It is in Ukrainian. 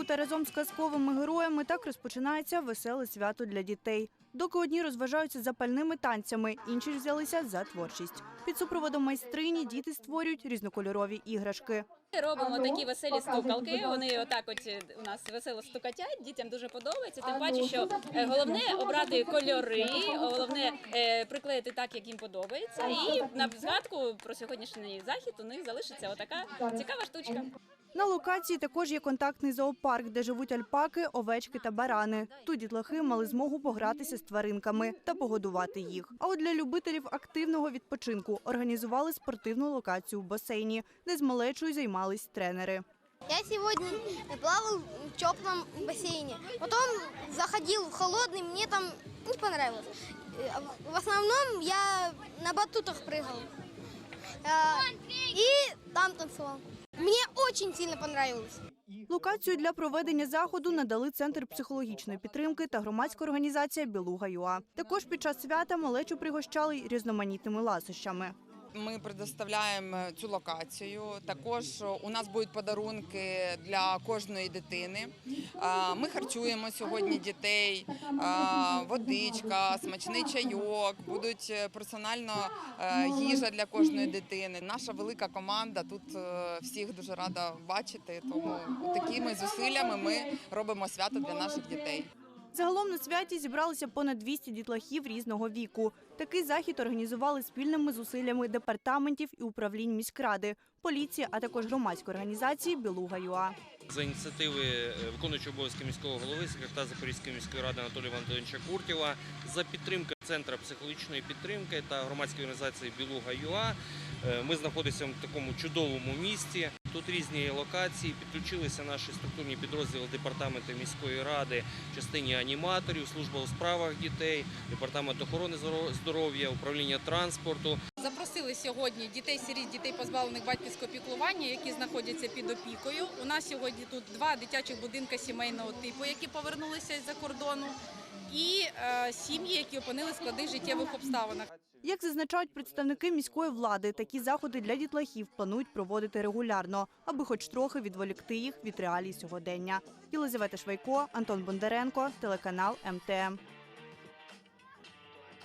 року та разом з казковими героями так розпочинається веселе свято для дітей. Доки одні розважаються запальними танцями, інші взялися за творчість. Під супроводом майстрині діти створюють різнокольорові іграшки. Робимо такі веселі стукалки. Вони отак от е, у нас весело стукатять. Дітям дуже подобається. Тим паче, що е, головне обрати кольори, головне е, приклеїти так, як їм подобається. І на згадку про сьогоднішній захід у них залишиться отака цікава штучка. На локації також є контактний зоопарк, де живуть альпаки, овечки та барани. Тут дітлахи мали змогу погратися з тваринками та погодувати їх. А от для любителів активного відпочинку організували спортивну локацію в басейні, де з малечою займались тренери. Я сегодня плавал в теплом бассейне. Потом заходил в холодный, мне там не понравилось. Э, В основном я на батутах прыгал. Э, И там танцевал. Мне очень сильно понравилось. Локацію для проведення заходу надали центр психологічної підтримки та громадська організація Білуга ЮА. Також під час свята малечу пригощали й різноманітними ласощами. Ми предоставляємо цю локацію. Також у нас будуть подарунки для кожної дитини. Ми харчуємо сьогодні дітей, водичка, смачний чайок, будуть персонально е, їжа для кожної дитини. Наша велика команда тут е, всіх дуже рада бачити. Тому такими зусиллями ми робимо свято для наших дітей. Загалом на святі зібралися понад 200 дітлахів різного віку. Такий захід організували спільними зусиллями департаментів і управлінь міськради, поліції, а також громадської організації Білуга ЮА. За ініціативи е, виконуючого обов'язки міського голови, секретаря Запорізької міської ради Анатолія Антоновича Куртєва, за підтримки Центру психологічної підтримки та громадської організації Білуга ЮА. е, Ми знаходимося в такому чудовому місті. Тут різні локації, підключилися наші структурні підрозділи департаменту міської ради, частині аніматорів, служба у справах дітей, департамент охорони здоров'я, управління транспорту. Запросили сьогодні дітей сиріт, дітей позбавлених батьківського піклування, які знаходяться під опікою. У нас сьогодні тут два дитячих будинка сімейного типу, які повернулися з-за кордону, і е, сім'ї, які опинилися в складних життєвих обставинах. Як зазначають представники міської влади, такі заходи для дітлахів планують проводити регулярно, аби хоч трохи відволікти їх від реалій сьогодення. Єлизавета Швайко, Антон Бондаренко, телеканал МТМ.